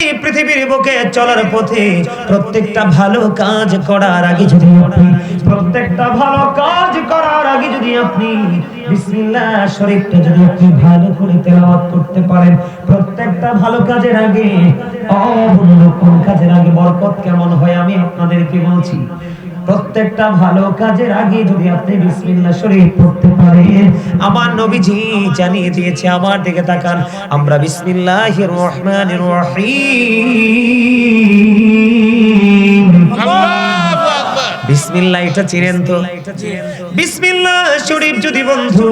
পৃথিবীর বুকে চলার পথে প্রত্যেকটা ভালো কাজ করার আগে যদি আপনি, প্রত্যেকটা ভালো কাজ করার আগে যদি আপনি, বিসমিল্লাহ শরীফটা যদি আপনি ভালো করে তেলাওয়াত করতে পারেন, প্রত্যেকটা ভালো কাজের আগে অবন্য কোন কাজের আগে বরকত কেমন হয় আমি আপনাদেরকে বলছি। প্রত্যেকটা ভালো কাজের আগে যদি আপনি বিসমিল্লাহ শরীফ পড়তে পারে আমার নবীজি জানিয়ে দিয়েছে, আমার দিকে তাকান। আমরা বিসমিল্লাহির রহমানির রহিম। আল্লাহু! বিসমিল্লাহ এটা চিনেন তো। বিসমিল্লাহ শরীফ যদি বন্ধু।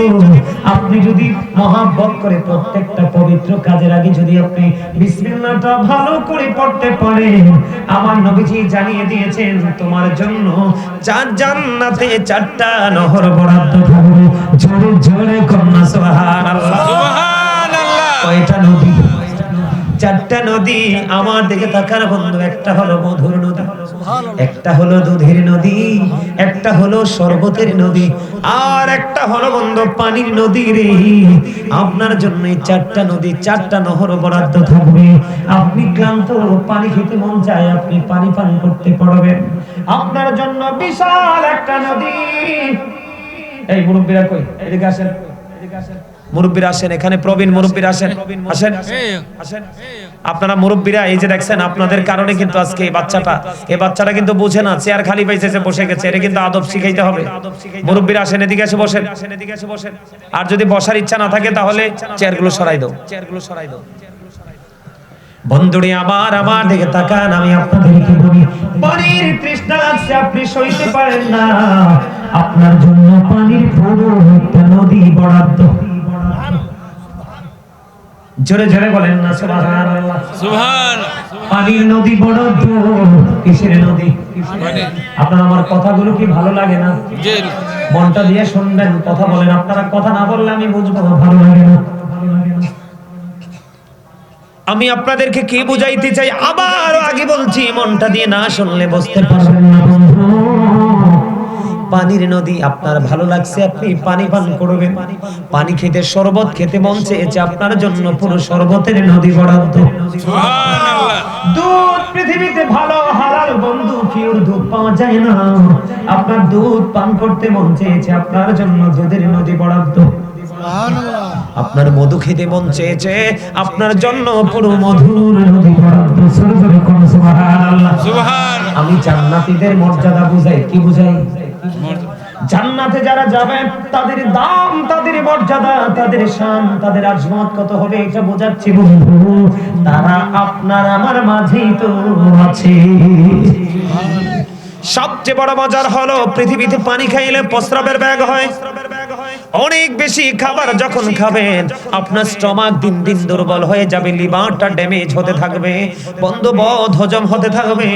আপনি যদি মহাব্বত করে প্রত্যেকটা পবিত্র কাজের আগে যদি আপনি বিসমিল্লাহটা ভালো করে পড়তে পারেন আমার নবীজি জানিয়ে দিয়েছেন তোমার জন্য চার জান্নাতে চারটা নহর বরাদ্দ থাকবে জোরে জোরে কন্যা সুবহানাল্লাহ। সুবহানাল্লাহ। কয়টা নদী? চারটা নদী। আমার দিকে তাকার বন্ধু একটা হলো মধুর নদী। একটা হলো দুধের নদী, একটা হলো শরবতের নদী, আর একটা হলো বন্ধ পানির নদী রে। আপনার জন্য চারটা নদী, চারটা নহর বরাদ্দ থাকবে। আপনি ক্লান্ত, পানি খেতে মন চায়, আপনি পানি পান করতে পারবেন। আপনার জন্য বিশাল একটা নদী। এই মুরব্বীরা কই? এদিকে আসেন। এদিকে আসেন। মুরব্বীরা আসেন এখানে প্রবীণ মুরব্বীরা আসেন। আসেন আসেন। আপনারা মুরব্বীরা এই যে দেখছেন আপনাদের কারণে কিন্তু আজকে এই বাচ্চাটা এই বাচ্চাটা কিন্তু বুঝে না চেয়ার খালি পাইছে বসে গেছে এটা কিন্তু আদব শিখাইতে হবে। মুরব্বীরা আসেন এদিকে এসে বসেন। এদিকে এসে বসেন আর যদি বসার ইচ্ছা না থাকে তাহলে চেয়ারগুলো সরাই দাও চেয়ারগুলো সরাই দাও। বন্ধুরে আমার আমার দিকে তাকান আমি আপনাদেরকে বলি পানির তৃষ্ণা লাগছে আপনি সইতে পারেন না। আপনার জন্য পানির জোরে জোরে বলেন না সুবহানাল্লাহ। সুবহান। পানির নদী বরাদ্দ কিসের নদী? আপনার আমার কথাগুলো কি ভালো লাগে না? জি। মনটা দিয়ে শুনবেন কথা বলেন। আপনারা কথা না বললে আমি বুঝব না, ভালো লাগে না। আমি আপনাদেরকে কি বুঝাইতে চাই? আবার আগে বলছি মনটা দিয়ে না শুনলে বুঝতে পারবেন না বন্ধু। পানির নদী আপনার ভালো লাগছে? আপনি পানি পান করবেন। পানি খেতে শরবত খেতে মন চেয়েছে আপনার জন্য পুরো শরবতের নদী বরাদ্দ। দুধ পৃথিবীতে ভালো হালাল বন্ধু পিওর দুধ পাওয়া যায় না। আপনার দুধ পান করতে মন চেয়েছে আপনার জন্য দুধের নদী বরাদ্দ। আপনার মধু খেতে মন চেয়েছে আপনার জন্য পুরো মধুর নদী বরাদ্দ। সুবহানাল্লাহ। সুবহান। আমি জান্নাতীদের মর্যাদা বুঝাই কি বুঝাই? জান্নাতে যারা যাবে, তাদের দাম, তাদের মর্যাদা, তাদের শান, তাদের আজমত কত হবে এটা বোঝাচ্ছি বন্ধু। তারা আপনার আমার মাঝেই তো আছে। সবচেয়ে বড় মজার হলো পৃথিবীতে পানি খাইলে প্রস্রাবের ব্যাগ হয়। অনেক বেশি খাবার যখন খাবেন, আপনার স্টমাক দিন দিন দুর্বল হয়ে যাবে, লিভারটা ড্যামেজ হতে থাকবে বন্ধ বধ হজম হতে থাকবে।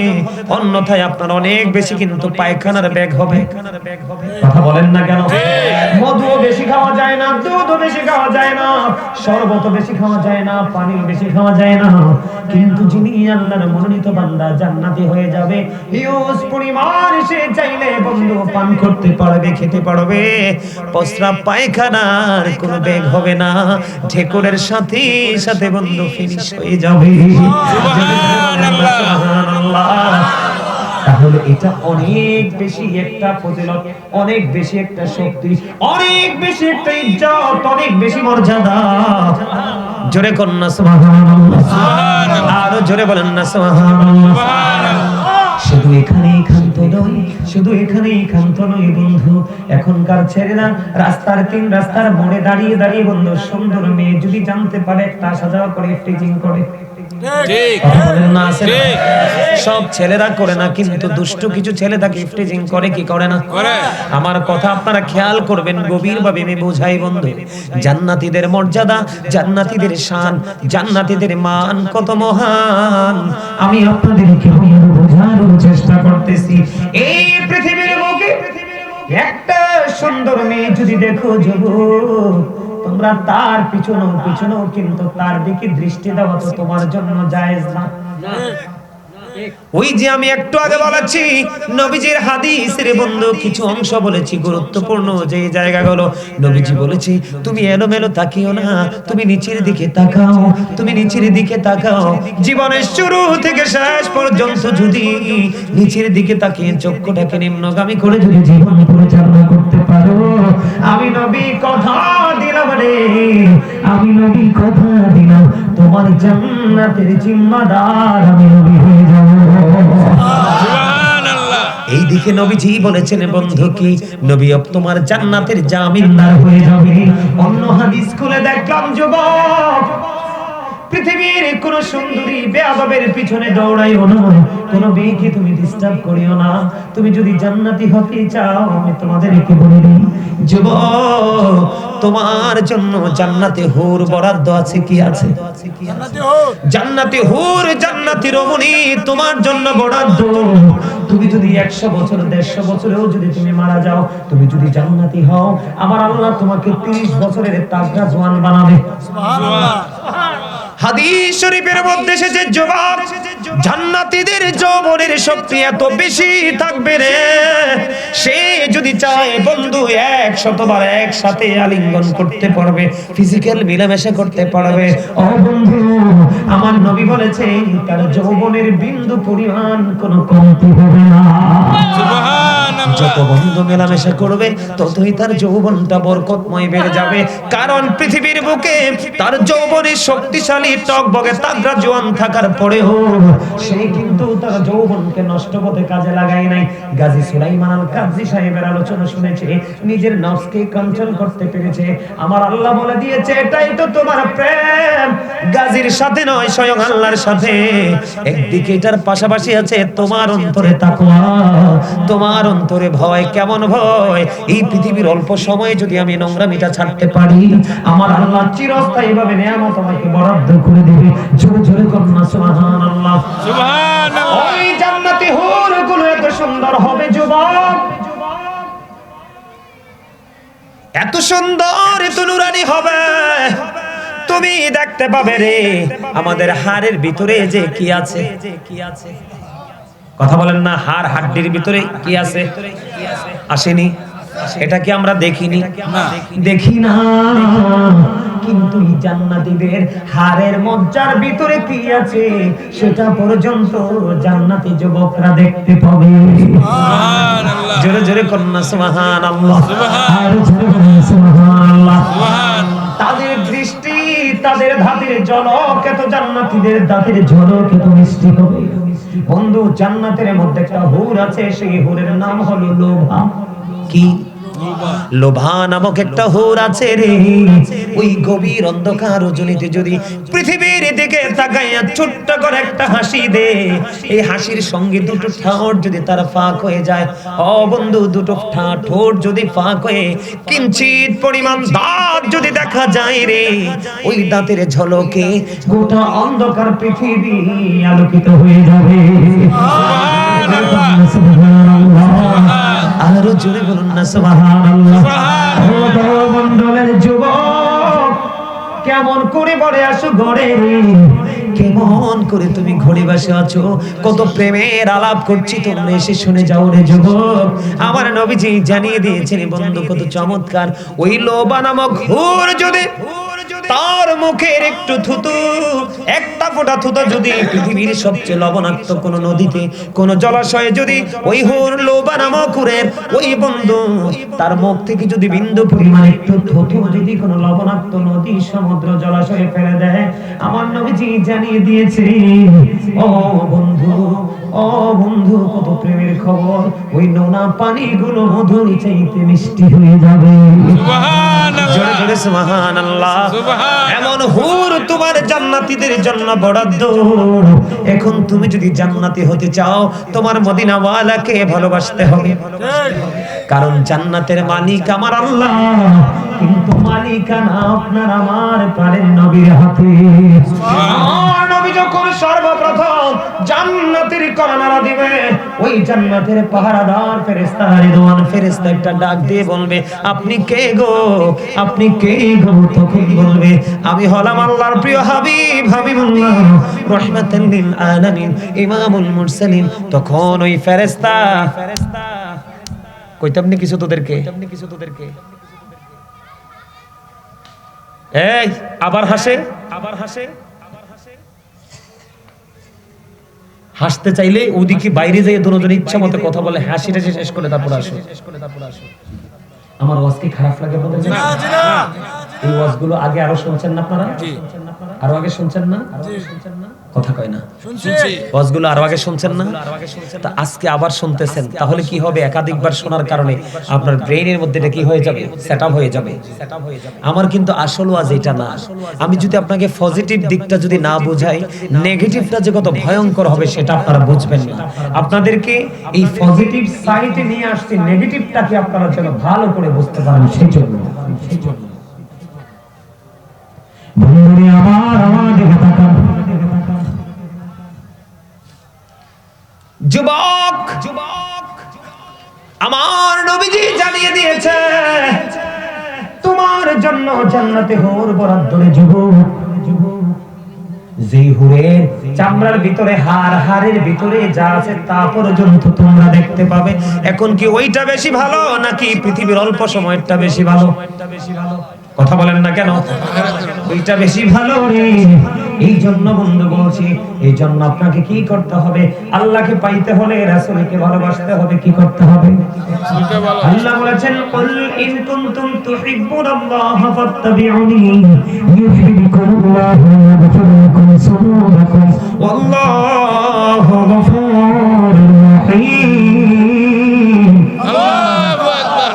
অন্যথায় আপনার অনেক বেশি কিন্তু পায়খানার ব্যাগ হবে। কথা বলেন না কেন? মধুও বেশি খাওয়া যায় না, দুধও বেশি খাওয়া যায় না শরবত বেশি খাওয়া যায় না পানি বেশি খাওয়া যায় না। কিন্তু যিনি আল্লাহর মনোনীত বান্দা, জান্নাতি হয়ে যাবে ইউজ পরিমাণ সে চাইলে বন্ধু পান করতে পারবে, খেতে পারবে। প্রস্রাব পায়খানার কোনো বেগ হবে না। ঢেকুরের সাথে সাথে বন্ধু ফিনিশ হয়ে যাবে। সুবহানাল্লাহ। তাহলে এটা অনেক বেশি একটা ফজিলত অনেক বেশি একটা শক্তি অনেক বেশি একটা ইজ্জত অনেক বেশি মর্যাদা। জোরে কন্যা সুবহানাল্লাহ। আরও জোরে বলেন না সুবহানাল্লাহ। শুধু এখানেই খান্ত নয় শুধু এখানেই খান্ত নয় বন্ধু। এখনকার ছেলেরা রাস্তার তিন রাস্তার মোড়ে দাঁড়িয়ে দাঁড়িয়ে বন্ধু, সুন্দর মেয়ে যদি জানতে পারে, তা সাজাও করে ফ্রিজিং করে। ঠিক? ঠিক। সব ছেলেরা করে না কিন্তু দুষ্ট কিছু ছেলে তাকে ইফটিজিং করে কি করে না? আমার কথা আপনারা খেয়াল করবেন গভীর ভাবে আমি বোঝাই বন্ধু। জান্নাতীদের মর্যাদা জান্নাতীদের শান জান্নাতীদের মান কত মহান? আমি আপনাদেরকে বোঝানোর চেষ্টা করতেছি। এই পৃথিবীর বুকে একটা সুন্দর মেয়ে যদি দেখো যুবক তোমরা তার পিছনেও পিছনেও কিন্তু তার দিকে দৃষ্টি দেওয়া তো তোমার জন্য জায়েজ না। ওই যে আমি একটু আগে বলেছি, নবীজির হাদিস রে বন্ধু কিছু অংশ বলেছি, গুরুত্বপূর্ণ যে এই জায়গাগুলো। নবীজি বলেছি, তুমি এলোমেলো তাকিও না, তুমি নিচের দিকে তাকাও, তুমি নিচের দিকে তাকাও। জীবনের শুরু থেকে শেষ পর্যন্ত যদি নিচের দিকে তাকিয়ে চক্ষুটাকে নিম্নগামী করে যদি জীবন পরিচালনা করতে পারো আমি নবী কথা দিলাম রে। আমি নবী কথা দিলাম তোমার জান্নাতের জিম্মাদার আমি নবী হয়ে যাব। এই দিকে নবীজি বলেছেন বন্ধু কি নবী তোমার জান্নাতের জামিনদার হয়ে যাবে। অন্য হাদিস খুলে দেখলাম যুবক। পৃথিবীর কোন সুন্দরী বেয়াদবের পিছনে দৌড়াইও না। কোন মেয়েকে তুমি ডিস্টার্ব করিও না। তুমি যদি জান্নাতি হতে চাও আমি তোমাদেরকে বলে দিই যুবক তোমার জন্য জান্নাতে হুর বরাদ্দ আছে কি আছে? জান্নাতি হুর। জান্নাতি রমণী তোমার জন্য বরাদ্দ। তুমি যদি একশো বছর দেড়শো বছরেও যদি তুমি মারা যাও তুমি যদি জান্নাতি হও আমার আল্লাহ তোমাকে তিরিশ বছরের তাজা জোয়ান বানাবে। হাদিস শরীফের মধ্যে এসেছে জবাব। জান্নাতীদের যৌবনের শক্তি এত বেশি থাকবে রে। সে যদি চায় বন্ধু এক শতবার একসাথে আলিঙ্গন করতে পারবে ফিজিক্যাল মিলামেশা করতে পারবে। ও বন্ধু আমার নবী বলেছে তার যৌবনের বিন্দু পরিমাণ কোনো কমতি হবে না। যত বন্ধু মেলামেশা করবে ততই তার যৌবনটা বরকতময় বেড়ে যাবে। কারণ পৃথিবীর বুকে তার যৌবনের শক্তিশালী টক বগে তাগড়া জোয়ান থাকার পরেও সে কিন্তু তার যৌবনকে নষ্ট করতে কাজে লাগায় নাই। গাজী সুলাইমান আল কাজী সাহেবের আলোচনা শুনেছে, নিজের নফসকে কন্ট্রোল করতে পেরেছে। আমার আল্লাহ বলে দিয়েছে, এটাই তো তোমার প্রেম। গাজীর সাথে নয়, স্বয়ং আল্লাহর সাথে। একদিকে এটার পাশাপাশি আছে তোমার অন্তরে তাকওয়া, তোমার অন্তরে ভয়, কেমন ভয়? এই পৃথিবীর অল্প সময়ে যদি আমি নোংরামিটা ছাড়তে পারি, আমার আল্লাহ চিরস্থায়ী ভাবে নিয়ামত আমাকে বরাদ্দ করে দেবে। জোরে জোরে কন্যা সুবহানাল্লাহ। সুবহান আল্লাহ ওই জান্নাতি হুরগুলো এত সুন্দর হবে যুবক। এত সুন্দর এত নুরানি হবে। তুমি দেখতে পাবে রে আমাদের হাড়ের ভিতরে যে কি আছে। কি আছে কথা বলেন না হাড় হাড্ডির ভিতরে কি আছে? আসেনি। এটা কি আমরা দেখিনি। দেখি না। কিন্তু জান্নাতীদের হাড়ের মজ্জার ভিতরে কি আছে সেটা পর্যন্ত জান্নাতি যুবকরা দেখতে পাবে। জোরে জোরে কন্যা সুবহান। আল্লাহ আর জোরে কন্যা সুবহান। আল্লাহ তাদের দৃষ্টি তাদের ধাতের ঝলক এত জান্নাতীদের দাঁতের ঝলক এত মিষ্টি হবে। বন্ধু জান্নাতের মধ্যে একটা হুর আছে সেই হুরের নাম হলো লোভা। কি? লোভা নামক একটা হোর আছে রে। ওই গভীর অন্ধকার রজনীতে যদি পৃথিবীর দিকে তাকাইয়া ছোট্ট করে একটা হাসি দে, এই হাসির সঙ্গে দুটো ঠাঁট যদি তার ফাঁক হয়ে যায়, ও বন্ধু, দুটো ঠোঁট যদি ফাঁক হয়ে কিঞ্চিত পরিমাণ দাঁত যদি দেখা যায় রে, ওই দাঁতের ঝলকে গোটা অন্ধকার পৃথিবী আলোকিত হয়ে যাবে। আরও জোরে বলুন না সুবহানাল্লাহ। ও যুবক কেমন করে বলে আসো ঘরে? কেমন করে তুমি ঘরে বসে আছো? কত প্রেমের আলাপ করছি তোমরা এসে শুনে যাও রে যুবক। আমার নবীজি জানিয়ে দিয়েছেন বন্ধু কত চমৎকার। ওই লোবা নামক ঘুর যদি তার মুখের একটু থুতু একটা ফোঁটা থুতু যদি পৃথিবীর সবচেয়ে লবণাক্ত কোন নদীতে, কোন জলাশয়ে যদি ওই হুর লোবা নামক ওই বন্ধু তার মুখ থেকে যদি বিন্দু পরিমাণ একটু থুতু যদি কোন লবণাক্ত নদী সমুদ্র জলাশয়ে ফেলে দেয়, আমার নবীজি জানিয়ে দিয়েছে, ও বন্ধু ও বন্ধু কত প্রেমের খবর? ওই নোনা পানিগুলো মধুর চাইতে মিষ্টি হয়ে যাবে। জোরে আল্লাহ জোরে সুবহান। এমন হুর তোমার জান্নাতীদের জন্য বরাদ্দ এখন তুমি যদি জান্নাতি হতে চাও তোমার মদিনাওয়ালাকে ভালোবাসতে হবে। কারণ জান্নাতের মালিক আমার আল্লাহ। মালিকানা আপনার আমার প্রাণের নবীর হাতে। আমার নবী যখন সর্বপ্রথম জান্নাতের করোনারা দিবে ওই জান্নাতের পাহারাদার ফেরেশতা রিদওয়ান ফেরেশতা একটা ডাক দিয়ে বলবে আপনি কে গো? আপনি কে গো? তখন বলবে আমি হলাম আল্লাহর প্রিয় হাবিব হাবিবুল্লাহ রহমাতাল লিল আলামিন ইমামুল মুরসালিন। তখন ওই ফেরেশতা ফেরেশতা কইতাম নি কিছু তোদেরকে কিছু তোদেরকে এই আবার হাসে? আবার হাসে? হাসতে চাইলে ওদিকে বাইরে যেয়ে দুজন ইচ্ছা মতো কথা বলে হাসি টাসি শেষ করে তারপর আসো। আমার ওয়াজ কি খারাপ লাগে আপনাদের এই ওয়াজগুলো আগে আরও শুনছেন না আপনারা? আরও আগে শুনছেন না? কথা কয় না। ওয়াজগুলো আরও আগে শুনছেন না? তা আজকে আবার শুনতেছেন। তাহলে কি হবে? একাধিকবার শোনার কারণে আপনার ব্রেইনের মধ্যে এটা কি হয়ে যাবে? সেটআপ হয়ে যাবে। আমার কিন্তু আসল ওয়াজ এটা না। আমি যদি আপনাকে পজিটিভ দিকটা যদি না বোঝাই নেগেটিভটা যে কত ভয়ঙ্কর হবে সেটা আপনারা বুঝবেন না। আপনাদেরকে এই পজিটিভ সাইডে নিয়ে আসছি নেগেটিভটাকে আপনারা যেন ভালো করে বুঝতে পারেন সেই জন্য। সেই জন্য। যুবক যুবক আমার নবীজি জানিয়ে দিয়েছে, তোমার জন্য জান্নাতে হোর বরাদ্দ যুবক। যেই হুরের চামড়ার ভিতরে হাড় হাড়ের ভিতরে যা আছে তা পর্যন্ত তোমরা দেখতে পাবে। এখন কি ওইটা বেশি ভালো, নাকি পৃথিবীর অল্প সময়েরটা বেশি ভালো? কথা বলেন না কেন? ওইটা বেশি ভালো রে। এই জন্য বন্ধু বলছি এই জন্য আপনাকে কি করতে হবে? আল্লাহকে পাইতে হলে রাসূলকে ভালোবাসতে হবে কি করতে হবে? আল্লাহ বলেছেন কুল ইন কুনতুম তুহিব্বুনাল্লাহ ফাত্তাবিউনি ইউহিব্বুকুমুল্লাহ ওয়া ইয়াগফির লাকুম যুনুবাকুম ওয়াল্লাহু গফুরুর রহিম.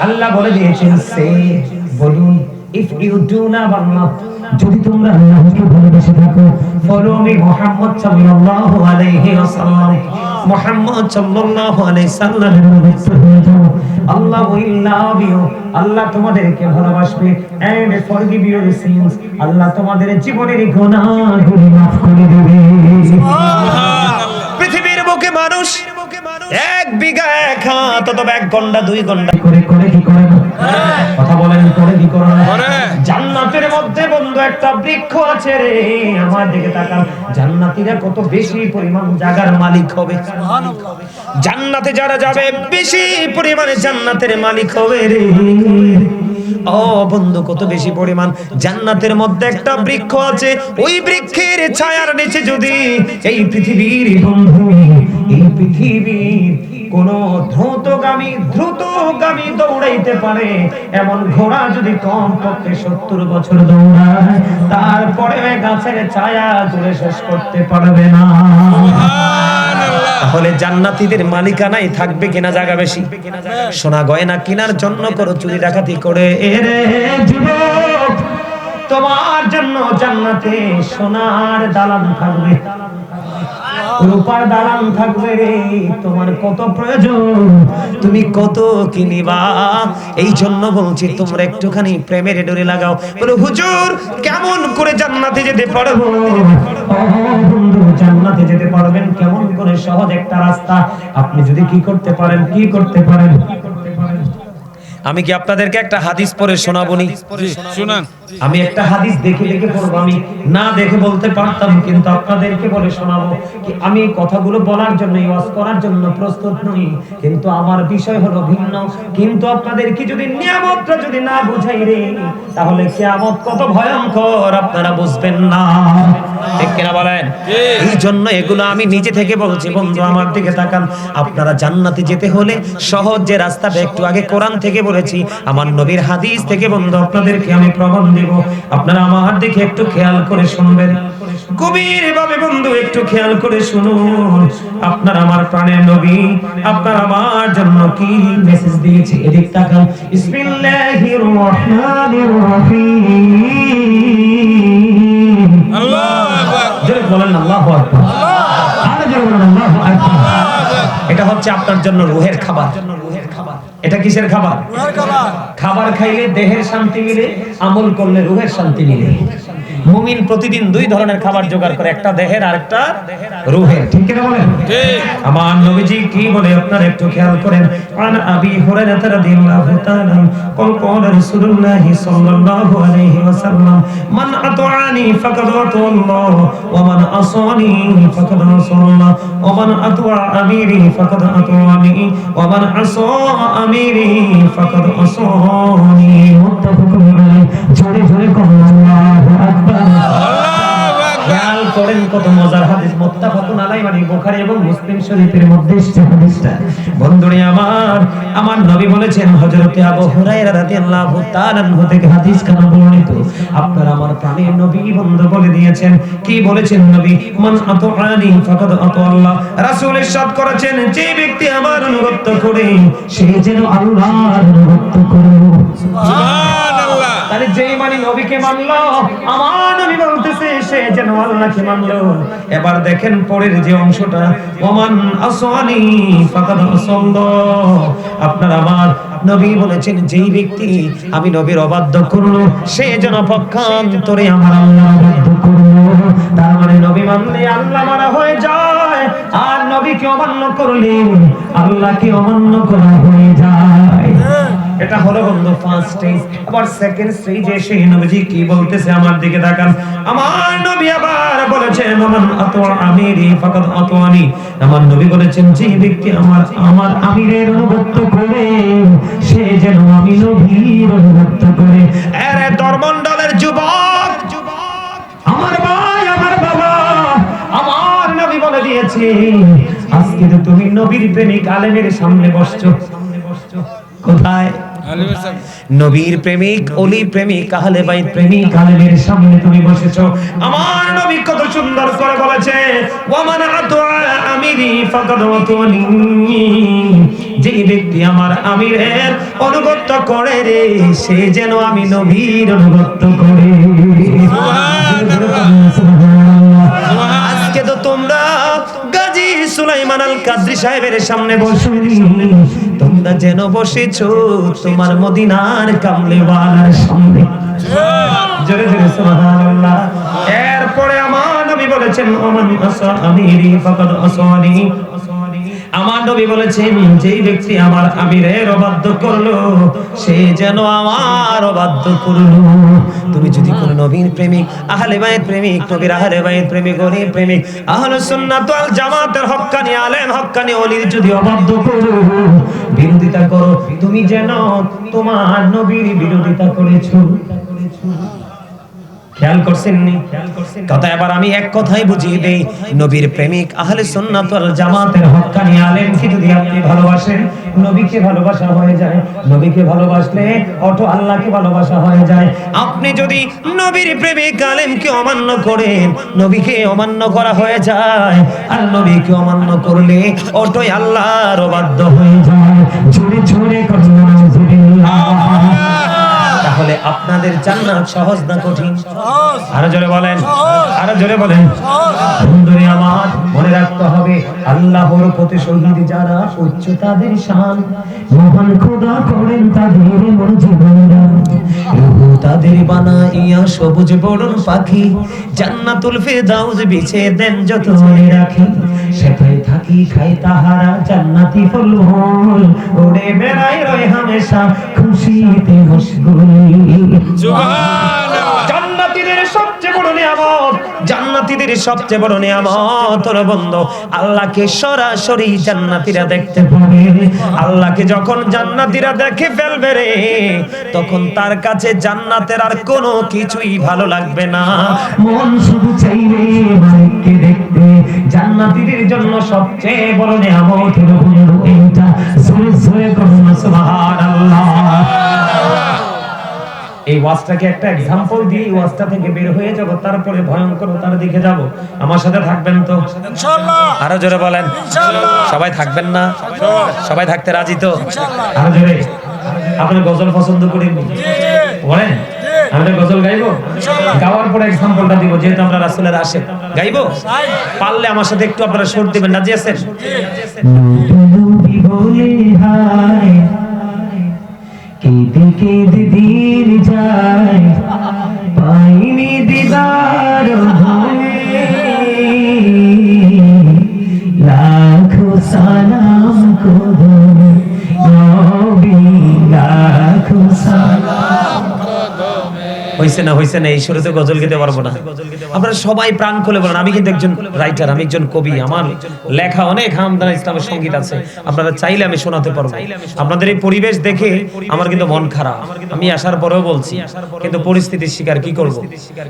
আল্লাহ বলে দিয়েছেন সে বলুন ইফ ইউ ডু না আল্লাহ যদি তোমরা আল্লাহকে ভালোবেসে থাকো ফলো মি মুহাম্মদ সাল্লাল্লাহু আলাইহি ওয়াসাল্লাম। মুহাম্মদ সাল্লাল্লাহু আলাইহি সাল্লামের নবীত্ব হয়ে যাও। আল্লাহ উইল লাভ ইউ আল্লাহ তোমাদেরকে ভালোবাসবে। এন্ড ফরগিভ ইউর সিনস আল্লাহ তোমাদের জীবনের গুনাহগুলি মাফ করে দেবে। পৃথিবীর বুকে মানুষ এক বিঘা এক হাত অথবা এক ঘণ্টা দুই ঘণ্টা। করে করে কি করে না? জান্নাতে যারা যাবে, বেশি পরিমাণে জান্নাতের মালিক হবে রে। ও বন্ধু, কত বেশি পরিমাণ। জান্নাতের মধ্যে একটা বৃক্ষ আছে। ওই বৃক্ষের ছায়ার নিচে যদি এই পৃথিবীর বন্ধু এই পৃথিবীর কোন দ্রুতগামী দ্রুতগামী দৌড়াইতে পারে। এমন ঘোড়া যদি কম পক্ষে সত্তর বছর দৌড়ায় তারপরে গাছের ছায়া শেষ করতে পারবে না। তাহলে জান্নাতীদের মালিকানাই থাকবে কিনা জায়গা বেশি? সোনা গয়না কেনার জন্য করো চুরি ডাকাতি করে। এরে যুবক তোমার জন্য জান্নাতে সোনার দালান থাকবে। রূপার দালান থাকবে রে, তোমার কত প্রয়োজন? তুমি কত কিনিবা? এই জন্য বলছি, তোমরা একটুখানি প্রেমের ডোরে লাগাও। বলো, হুজুর, কেমন করে জান্নাতে যেতে পারব? জান্নাতে যেতে পারবেন কেমন করে সহজ একটা রাস্তা। আপনি যদি কি করতে পারেন, কি করতে পারেন? আমি কি আপনাদেরকে একটা হাদিস পড়ে শোনাবনি? শুনান। আমি একটা হাদিস দেখে দেখে পড়ব। আমি না দেখে বলতে পারতাম কিন্তু আপনাদেরকে বলে শোনাবো কি আমি এই কথাগুলো বলার জন্য ওয়াজ করার জন্য প্রস্তুত নই। কিন্তু আমার বিষয় হলো ভিন্ন। কিন্তু আপনাদেরকে যদি নিয়ামতটা যদি না বুঝাই রে তাহলে কিয়ামত কত ভয়ঙ্কর আপনারা বুঝবেন না। ঠিক কিনা বলেন? এই জন্য এগুলো আমি নিজে থেকে বলছি। বন্ধু আমার দিকে তাকান। আপনারা জান্নাতে যেতে হলে সহজ যে রাস্তাটা একটু আগে কোরআন থেকে বলেছি আমার নবীর হাদিস থেকে বন্ধু, আপনাদেরকে আমি প্রমাণ দেব। আপনারা আমার দিকে একটু খেয়াল করে শুনবেন। বন্ধু, একটু খেয়াল করে শুনুন। আমার প্রাণের নবী আমার জন্য কি মেসেজ দিয়েছে? এদিক তাকান। বিসমিল্লাহির রহমানির রহিম। এটা হচ্ছে আপনার জন্য রুহের খাবার। এটা কিসের খাবার? খাবার খাইলে দেহের শান্তি মিলে আমল করলে রুহের শান্তি মিলে। মুমিন প্রতিদিন দুই ধরনের খাবার জোগাড় করে একটা দেহের আর একটা রুহের। ঠিক কিনা বলেন? ঠিক। আমার নবীজি কি বলে আপনারা একটু খেয়াল করেন। আন আবি হুরায়রা রাদিয়াল্লাহু তাআলা কল কল রাসূলুল্লাহ সাল্লাল্লাহু আলাইহি ওয়াসাল্লাম মান আতানি ফাকাদ আতাল্লাহ ওয়া মান আসানি ফাকাদ আসাল্লাহ ওয়া মান আতা আমিরি ফাকাদ আতাআনি ওয়া মান আসা আমিরি ফাকাদ আসানি মুত্তাফাকুন আলাইহি জোরে জোরে কল আল্লাহু আকবার। খেয়াল করেন কত মজার হাদিস। মুত্তাফাকুন আলাই মানে বুখারী এবং মুসলিম শরীফের মধ্যে এসেছে হাদিসটা। বন্ধুরে আমার আমার নবী বলেছেন হযরতে আবু হুরায়রা রাদিয়াল্লাহু তাআলা থেকে হাদিস কেন বর্ণিত। আপনার আমার প্রাণের নবী বন্ধু বলে দিয়েছেন। কি বলেছেন নবী? মান আতুআনি ফাকাদ আতু আল্লাহ। রাসূল ইরশাদ করেছেন যে ব্যক্তি আমার অনুগত করে সে যেন আল্লাহর অনুগত করে। সুবহানাল্লাহ তাহলে যেই মানে নবীকে মানলো, আমার নবী বলতেছে, সে যেন আল্লাহকে মানলো। এবার দেখেন পরের যে অংশটা, ওমান আসওয়ানি ফাকাদ আসাল্লাহ আপনার আমার নবী বলেছেন, যেই ব্যক্তি আমি নবীর অবাধ্য করল, সে যেন পক্ষান্তরে আমার আল্লাহ অবাধ্য করল। তার মানে নবী মানলে আল্লাহ মারা হয়ে যায়, আর নবীকে অমান্য করলে আল্লাহকে অমান্য করা হয়ে যায়। এটা হলো বন্ধু ফার্স্ট স্টেজ আবার সেকেন্ড স্টেজে এসে নবীজি কি বলতেছে আমার দিকে তাকান। আমার নবী আবার বলেছেন মান আতওয়া আমিরি, ফাকাদ আতওয়ানি আমার নবী বলেছেন, যে ব্যক্তি আমার আমার আমিরের অনুগত করে, সে যেন আমি নবীর অনুগত করে। আরে দরমণ্ডলের যুবক, আমার ভাই, আমার বাবা, আমার নবী বলে দিয়েছে, আজকে তো তুমি নবীর প্রেমিক আলেমের সামনে বসছো। কোথায়? নবীর প্রেমিক অলি প্রেমিক আহলে বাইত প্রেমিক আলেমের সামনে তুমি বসেছো। আমার নবী কত সুন্দর করে বলেছে ওয়ামান আতুআ আমিরি ফাকাদ আতুনি যে ব্যক্তি আমার আমিরের অনুগত করে রে সে যেন আমি নবীর অনুগত করে। আজকে তো তোমরা গাজী সুলাইমান আল কাদরি সাহেবের সামনে বসুনি তোমরা যেন বসেছো তোমার মদিনার কামলেওয়ালার সামনে। এরপরে আমার নবী বলেছেন, ওমান আমিরি, ফাকাদ আসানি। আমার নবী বলেছেন, যেই ব্যক্তি আমার আমিরের অবাধ্য করল, সে যেন আমার অবাধ্য করল। তুমি যদি কোন নবীর প্রেমিক, আহলে বাইত প্রেমিক, নবীর আহলে বাইত প্রেমিক অলির প্রেমিক, আহলে সুন্নাত ওয়াল জামাতের হক্কানি, আলেম হক্কানি অলির যদি অবাধ্য করো বিরোধিতা করো। তুমি যেন তোমার নবীর বিরোধিতা করেছ। খেয়াল করছেন নি কথা এবার আমি এক কথাই বুঝিয়ে দেই, নবীর প্রেমিক আহলে যদি আপনি ভালোবাসেন, নবীকে ভালোবাসা হয়ে যায়। নবীকে ভালোবাসলে আল্লাহকে ভালোবাসা হয়ে যায়। আপনি যদি নবীর প্রেমিক আলেমকে অমান্য করেন, নবীকে অমান্য করা হয়ে যায়। আর নবীকে অমান্য করলে অটোই আল্লাহর অবাধ্য হয়ে যায়। ঝুড়ে ঝুড়ে তাহলে আপনাদের জান্নাত সহজ না কঠিন? আরও জোরে বলেন, আরও জোরে বলেন। বন্ধুরে আমার মনে রাখতে হবে, আল্লাহর প্রতি শহীদ যারা উচ্চ তাদের শান, মহান খোদা করেন তাদের মন জীবন রুহু তাদের বানাইয়া সবুজ বরণ পাখি, জান্নাতুল ফেরদাউস বিছে দেন যত রাখি। সেটাই থাকি খাই তাহারা জান্নাতি ফল ফল ওড়ে বেড়াই রয় হামেশা খুশিতে সুবহানাল্লাহ। জান্নাতীদের সবচেয়ে বড় নিয়ামত জান্নাতীদের সবচেয়ে বড় নিয়ামত হলো বন্ধু আল্লাহকে সরাসরি জান্নাতীরা দেখতে পাবে। আল্লাহকে যখন জান্নাতীরা দেখে ফেলবে রে তখন তার কাছে জান্নাতের আর কোনো কিছুই ভালো লাগবে না। মন শুধু চাইবে মালিককে দেখতে। জান্নাতীদের জন্য সবচেয়ে বড় নিয়ামত হলো বন্ধু এইটা জোরে জোরে করুন সুবহানাল্লাহ। এই ওয়াজটাকে একটা এক্সাম্পল দিয়ে এই ওয়াজটা থেকে বের হয়ে যাব তারপরে ভয়ঙ্কর তার দিকে যাব। আমার সাথে থাকবেন তো? ইনশাআল্লাহ। আরও জোরে বলেন। ইনশাআল্লাহ। সবাই থাকবেন না? সবাই থাকতে রাজি তো? আরও জোরে। আপনি গজল পছন্দ করেন বলেন। আমরা গজল গাইবো? গাওয়ার পরে এক্সাম্পলটা দিব যেহেতু আমরা রাসুলের আসে গাইবো? পারলে আমার সাথে একটু আপনারা সুর দিবেন। রাজি আছেন? নবী বলে কেঁদে কেঁদে দিন যায় পাইনি দিদার হইছে না হইছে না, এই সুরতে গজল গেতে পারব না। আপনারা সবাই প্রাণ খুলে বলেন, আমি কিন্তু একজন রাইটার আমি একজন কবি, আমার লেখা অনেক হামদানা ইসলামের সংগীত আছে। আপনারা চাইলে আমি শোনাতে পারব। আপনাদের এই পরিবেশ দেখে আমার কিন্তু মন খারাপ। আমি আসার পরেও বলছি, কিন্তু পরিস্থিতির শিকার কি করব?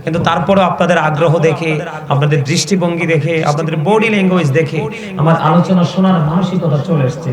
কিন্তু তারপরেও আপনাদের আগ্রহ দেখে, আপনাদের দৃষ্টিভঙ্গি দেখে, আপনাদের বডি ল্যাঙ্গুয়েজ দেখে আমার আলোচনা শোনার মানসিকতা চলে এসছে।